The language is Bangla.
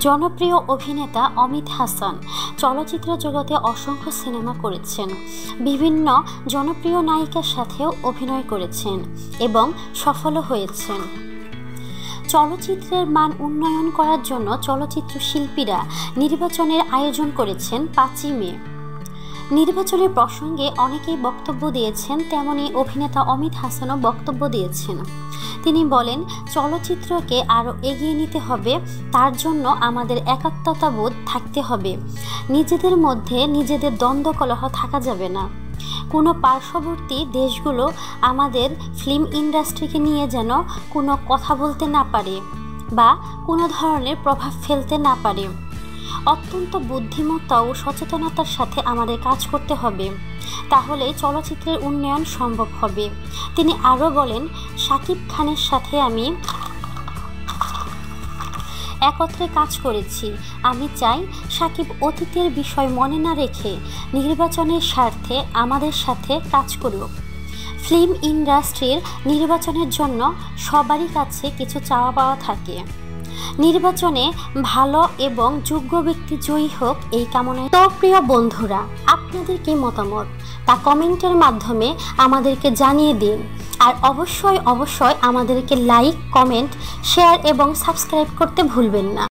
জনপ্রিয় অভিনেতা অমিত হাসান চলচ্চিত্র জগতে অসংখ্য সিনেমা করেছেন। বিভিন্ন জনপ্রিয় নায়িকার সাথেও অভিনয় করেছেন এবং সফলও হয়েছেন। চলচ্চিত্রের মান উন্নয়ন করার জন্য চলচ্চিত্র শিল্পীরা নির্বাচনের আয়োজন করেছেন পাঁচই মে। নির্বাচনের প্রসঙ্গে অনেকেই বক্তব্য দিয়েছেন, তেমনি অভিনেতা অমিত হাসানও বক্তব্য দিয়েছেন। তিনি বলেন, চলচ্চিত্রকে আরও এগিয়ে নিতে হবে, তার জন্য আমাদের একাত্মতাবোধ থাকতে হবে। নিজেদের মধ্যে নিজেদের দ্বন্দ্ব কলহ থাকা যাবে না। কোনো পার্শ্ববর্তী দেশগুলো আমাদের ফিল্ম ইন্ডাস্ট্রিকে নিয়ে যেন কোনো কথা বলতে না পারে, বা কোনো ধরনের প্রভাব ফেলতে না পারে। অত্যন্ত বুদ্ধিমত্তা ও সচেতনতার সাথে আমাদের কাজ করতে হবে। তাহলে চলচ্চিত্রের উন্নয়ন সম্ভব হবে। তিনি আরও বলেন, শাকিব খানের সাথে আমি একত্রে কাজ করেছি। আমি চাই সাকিব অতীতের বিষয় মনে না রেখে নির্বাচনের স্বার্থে আমাদের সাথে কাজ করুক। ফিল্ম ইন্ডাস্ট্রির নির্বাচনের জন্য সবারই কাছে কিছু চাওয়া পাওয়া থাকে। নির্বাচনে ভালো এবং যোগ্য ব্যক্তি জয়ী হোক এই কামনায়। তো প্রিয় বন্ধুরা, আপনাদের কি মতামত? তা কমেন্টের মাধ্যমে আমাদেরকে জানিয়ে দিন। আর অবশ্যই অবশ্যই আমাদেরকে লাইক, কমেন্ট, শেয়ার এবং সাবস্ক্রাইব করতে ভুলবেন না।